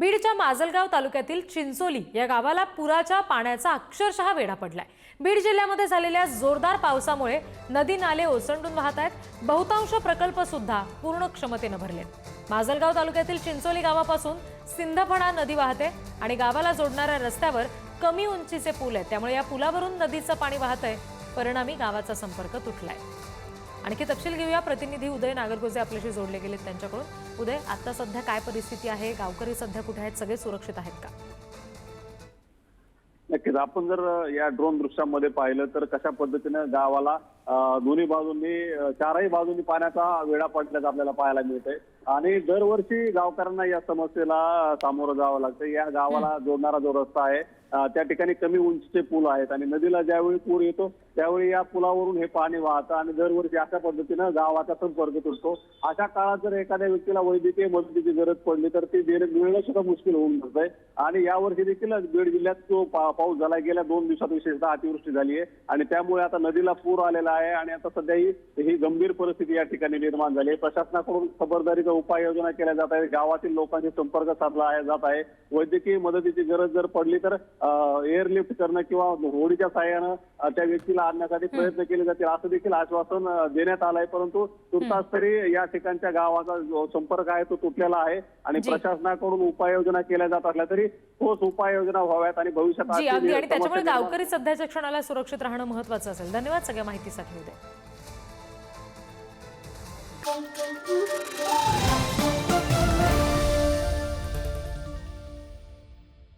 बीडच्या माजलगाव तालुक्यातील चिंचोली या गावाला पुराच्या पाण्याचा अक्षरशः वेढा पडलाय. बीड जिल्ह्यामध्ये झालेल्या जोरदार पावसामुळे नदी नाले ओसंडून वाहत आहेत. बहुतांश प्रकल्प सुद्धा पूर्ण क्षमतेनं भरले माजलगाव तालुक्यातील चिंचोली गावापासून सिंधफणा नदी वाहते आणि गावाला जोडणाऱ्या रस्त्यावर कमी उंचीचे पूल आहेत. त्यामुळे या पुलावरून नदीचं पाणी वाहतंय. परिणामी गावाचा संपर्क तुटलाय. आणखी तपशील घेऊया. प्रतिनिधी उदय नागरगोजे आपल्याशी जोडले गेलेत त्यांच्याकडून. उदय आता सध्या काय परिस्थिती आहे? गावकरी सध्या कुठे आहेत? सगळे सुरक्षित आहेत का? नक्कीच. आपण जर या ड्रोन दृश्यामध्ये पाहिलं तर कशा पद्धतीनं गावाला दोन्ही बाजूंनी चारही बाजूंनी पाण्याचा वेळा पडल्याचं आपल्याला पाहायला मिळतंय. आणि दरवर्षी गावकऱ्यांना या समस्येला सामोरं जावं लागतं. या गावाला जोडणारा जो रस्ता आहे त्या ठिकाणी कमी उंचीचे पूल आहेत आणि नदीला ज्यावेळी पूर येतो त्यावेळी या पुलावरून हे पाणी वाहतं आणि दरवर्षी अशा पद्धतीनं गावाचा संपर्क तुटतो. अशा काळात जर एखाद्या व्यक्तीला वैद्यकीय मदतीची गरज पडली तर ती देणं मिळणं सुद्धा मुश्किल होऊन जात आहे आणि यावर्षी देखील बीड जिल्ह्यात जो पाऊस झाला. गेल्या दोन दिवसात विशेषतः अतिवृष्टी झाली आहे. आणि त्यामुळे आता नदीला पूर आलेला आहे आणि आता सध्या ही ही गंभीर परिस्थिती या ठिकाणी निर्माण झाली आहे. प्रशासनाकडून खबरदारीचा उपाययोजना केल्या जात आहे गावातील लोकांशी संपर्क साधला जात आहे. वैद्यकीय मदतीची गरज जर पडली तर एअरलिफ्ट करणं किंवा होडीच्या साह्यानं त्या व्यक्तीला आणण्यासाठी प्रयत्न केले जातील असं देखील आश्वासन देण्यात आलंय. परंतु तुर्तास तरी या ठिकाणच्या गावाचा जो संपर्क आहे तो तुटलेला आहे आणि. प्रशासनाकडून उपाययोजना केल्या जात असल्या तरी ठोस उपाययोजना व्हाव्यात आणि भविष्यात आणि त्याच्यामुळे गावकरी सध्याच्या क्षणाला सुरक्षित राहणं महत्वाचं असेल. धन्यवाद सगळ्या माहितीसाठी उदय